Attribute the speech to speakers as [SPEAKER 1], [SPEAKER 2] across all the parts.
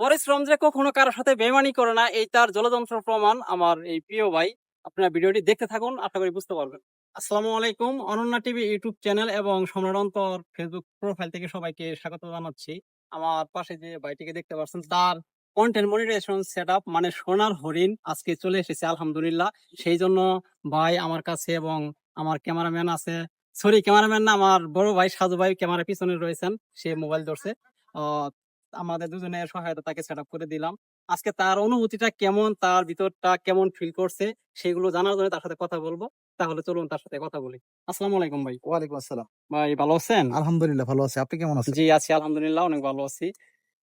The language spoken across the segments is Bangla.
[SPEAKER 1] পরিশ্রম যে কখনো কারোর সাথে বেমানি করে না, এই তার জলযন্ত্র প্রমাণ আমার এই প্রিয় ভাই। আপনারা ভিডিওটি দেখতে থাকুন, আশা করি বুঝতে পারবেন। আসসালামু আলাইকুম, অনন্যা টিভি ইউটিউব চ্যানেল এবং সম্রাট অন্তর ফেসবুক প্রোফাইল থেকে সবাইকে স্বাগত জানাচ্ছি। আমার পাশে যে ভাইটিকে দেখতে পাচ্ছেন, তার কন্টেন্ট মনিটাইজেশন সেটআপ মানে সোনার হরিণ আজকে চলে এসেছে, আলহামদুলিল্লাহ। সেই জন্য ভাই আমার কাছে এবং আমার ক্যামেরাম্যান আছে। সরি ক্যামেরাম্যান না, আমার বড় ভাই সাজু ভাই ক্যামেরার পিছনে রয়েছেন, সে মোবাইল ধরছে। আমাদের দুজনের সহায়তা তাকে সেট করে দিলাম। আজকে তার অনুভূতিটা কেমন তার ভিতরটা কেমন ফিল করছে সেগুলো জানার জন্য তার সাথে কথা বলব। তাহলে চলুন তার সাথে কথা বলি। আসসালামু আলাইকুম ভাই।
[SPEAKER 2] ওয়ালাইকুম আসসালাম।
[SPEAKER 1] ভাই ভালো আছেন?
[SPEAKER 2] আলহামদুলিল্লাহ ভালো আছি। আপনি কেমন আছেন?
[SPEAKER 1] জি আছি আলহামদুলিল্লাহ অনেক ভালো আছি।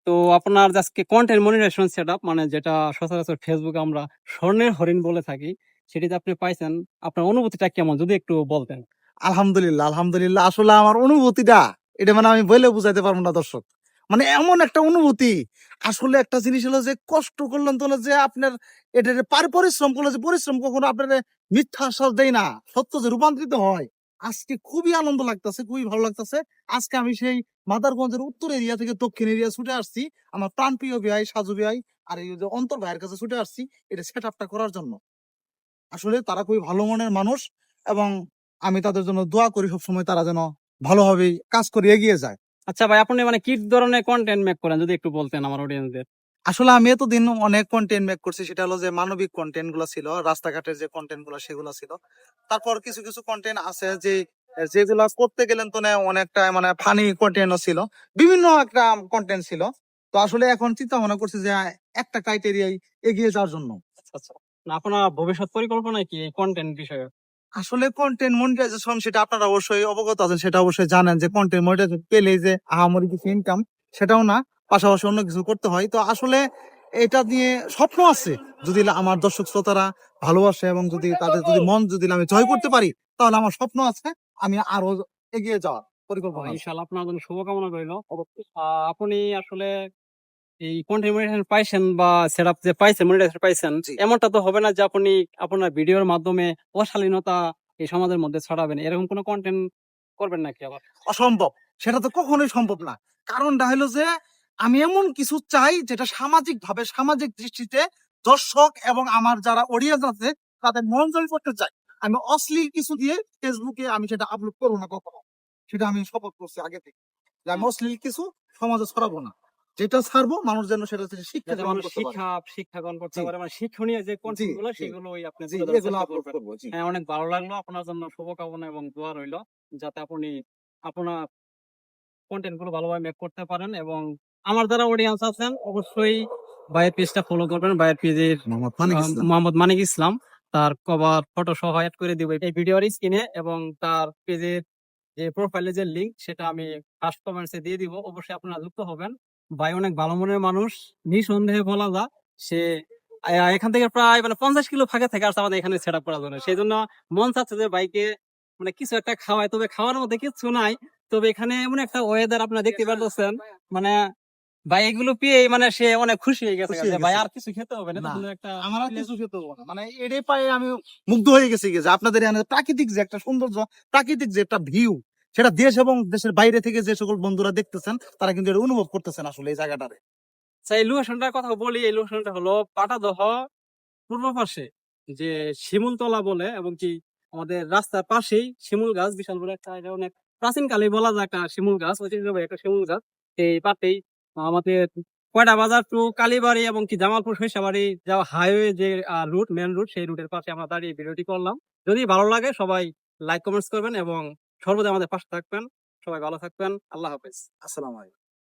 [SPEAKER 1] তো আপনার আজকে কন্টেন্ট মনিটাইজেশন সেটআপ মানে যেটা সচরাচর ফেসবুকে আমরা স্বর্ণের হরিণ বলে থাকি সেটিতে আপনি পাইছেন আপনার অনুভূতিটা কেমন? যদি একটু বলতেন।
[SPEAKER 2] আলহামদুলিল্লাহ আলহামদুলিল্লাহ আসলে আমার অনুভূতিটা এটা মানে আমি বলে বুঝাইতে পারব না দর্শক। মানে এমন একটা অনুভূতি। আসলে একটা জিনিস হলো যে, কষ্ট করলেন তো যে, আপনার এটা পার পরিশ্রম করলে যে পরিশ্রম কখনো আপনার মিথ্যা আশ্বাস দেয় না, সত্য যে রূপান্তরিত হয়। আজকে খুবই আনন্দ লাগতেছে, খুবই ভালো লাগতেছে। আজকে আমি সেই মাদারগঞ্জের উত্তর এরিয়া থেকে দক্ষিণ এরিয়া ছুটে আসছি, আমার প্রাণপ্রিয় ভাই, সাজু ভাই, আর এই যে অন্তর ভাইয়ের কাছে ছুটে আসছি, এটা সেট আপটা করার জন্য। আসলে তারা খুবই ভালো মনের মানুষ এবং আমি তাদের জন্য দোয়া করি সবসময় তারা যেন ভালোভাবেই কাজ করে এগিয়ে যায়।
[SPEAKER 1] আচ্ছা ভাই আপনি মানে কি ধরনের কন্টেন্ট মেক করেন? যদি একটু বলতেন আমার অডিয়েন্সদের
[SPEAKER 2] আসলে আমি এতদিন অনেক কন্টেন্ট মেক করছি সেটা হলো যে মানবিক কন্টেন্টগুলো ছিল রাস্তাঘাটের যে কন্টেন্টগুলো সেগুলো ছিল। তারপর কিছু কিছু কন্টেন্ট আছে যে যেগুলা করতে গেলেন তো না অনেকটা মানে ফানি কন্টেন্টও ছিল। বিভিন্ন একটা কন্টেন্ট ছিল। তো আসলে এখন চিন্তা ভাবনা করছি যে একটা ক্রাইটেরিয়ায় এগিয়ে যাওয়ার জন্য।
[SPEAKER 1] আচ্ছা আচ্ছা। আপনার ভবিষ্যৎ পরিকল্পনা কি কন্টেন্ট বিষয়ে?
[SPEAKER 2] আসলে কন্টেন্ট মনিটাইজেশন সেটা আপনারা অবশ্যই অবগত আছেন সেটা অবশ্যই জানেন যে কন্টেন্ট মনিটাইজেশন পেলে যে আহামরি কিছু ইনকাম সেটাও না পাশাপাশি অন্য কিছু করতে হয়। তো আসলে এটা নিয়ে স্বপ্ন আছে যদি আমার দর্শক শ্রোতারা ভালোবাসে এবং যদি তাদের যদি মন যদি আমি জয় করতে পারি তাহলে আমার স্বপ্ন আছে আমি আরও এগিয়ে যাওয়ার পরিকল্পনা।
[SPEAKER 1] ইনশাআল্লাহ আপনার জন্য শুভকামনা রইল। আপনি আসলে এই কন্টেন্ট মনিটাইজেশন পাইছেন বা সেটআপ যে পাইছেন মনিটাইজেশন পাইছেন এমনটা তো হবে না যে আপনি আপনার ভিডিওর মাধ্যমে অশালীনতা এই সমাজের মধ্যে ছড়াবেন এরকম কোনো কন্টেন্ট করবেন নাকি আবার?
[SPEAKER 2] অসম্ভব। সেটা তো কখনোই সম্ভব না। কারণটা হলো যে আমি এমন কিছু চাই যেটা সামাজিক ভাবে সামাজিক দৃষ্টিতে দর্শক এবং আমার যারা অডিয়েন্স আছে তাদের মন জয় করতে চাই। আমি অশ্লীল কিছু দিয়ে ফেসবুকে আমি সেটা আপলোড করব না কখনো। সেটা আমি শপথ করছি আগে থেকে। যে আমি অশ্লীল কিছু সমাজে ছড়াবো না। যেটা ছাড়বো মানুষ যেন সেটা থেকে শিক্ষা গ্রহণ করতে পারে।
[SPEAKER 1] শিক্ষা শিক্ষা গ্রহণ করতে পারে মানে শিক্ষণীয় যে কন্টেন্টগুলো
[SPEAKER 2] জি।
[SPEAKER 1] সেগুলোই আপনি
[SPEAKER 2] এগুলো আপলোড। করব জি।
[SPEAKER 1] হ্যাঁ অনেক ভালো লাগল আপনার জন্য শুভকামনা এবং দোয়া রইল যাতে আপনি আপনার কন্টেন্টগুলো ভালোভাবে মেক করতে পারেন এবং আমার যারা অডিয়েন্স আছেন অবশ্যই ভাইয়ের পেজটা ফলো করবেন ভাইয়ের পেজের
[SPEAKER 2] মোহাম্মদ মানিক ইসলাম।
[SPEAKER 1] মোহাম্মদ মানিক ইসলাম তার কভার ফটো সহ অ্যাড করে দিব এই ভিডিওর স্ক্রিনে এবং তার পেজের যে প্রোফাইলে যে লিংক সেটা আমি ফার্স্ট কমেন্টসে দিয়ে দিব অবশ্যই আপনারা যুক্ত হবেন ভাই অনেক ভালো মনের মানুষ নিঃসন্দেহে বলা যা সে এখান থেকে প্রায় মানে পঞ্চাশ কিলো ফাঁকে থেকে আসছে আমাদের এখানে সেট আপ করার জন্য। সেই জন্য মন চাচ্ছে যে বাইকে মানে কিছু একটা খাওয়ায় তবে খাওয়ার মধ্যে কিছু নাই। তবে এখানে এমন একটা ওয়েদার আপনারা দেখতে পারতেছেন। মানে ভাই এগুলো পেয়ে মানে সে অনেক খুশি হয়ে গেছে। ভাই আর কিছু খেতে হবে না? একটা
[SPEAKER 2] আমার আর কিছু খেতে হবে না। মানে এটাই পায়ে আমি মুগ্ধ হয়ে গেছি যে আপনাদের এখানে প্রাকৃতিক যে একটা সৌন্দর্য প্রাকৃতিক যে একটা ভিউ সেটা দেশ এবং দেশের বাইরে থেকে যে সকল বন্ধুরা দেখতেছেন, তারা কিন্তু এটা অনুভব করতেছেন আসলে এই জায়গাটারে।
[SPEAKER 1] আচ্ছা এই লোকেশনটার কথা বলি, এই লোকেশনটা হলো পাটাদহ, পূর্ব পাশে যে শিমুলতলা বলে এবং কি আমাদের রাস্তার পাশেই শিমুল গাছ, বিশাল বড় একটা অনেক প্রাচীন কালে বলা যায় একটা শিমুল গাছ, ঐতিহ্যবাহী একটা শিমুল গাছ। এই পাটেই আমাদের কয়টা বাজার? টু কালীবাড়ি এবং কি জামালপুর শৈশাবাড়ি যাওয়া হাইওয়ে যে রুট মেন রুট সেই রুটের পাশে আমরা দাঁড়িয়ে ভিডিওটি করলাম। যদি ভালো লাগে সবাই লাইক কমেন্টস করবেন এবং সর্বদা আমাদের পাশে থাকবেন। সবাই ভালো থাকবেন। আল্লাহ হাফেজ।
[SPEAKER 2] আসসালামু আলাইকুম।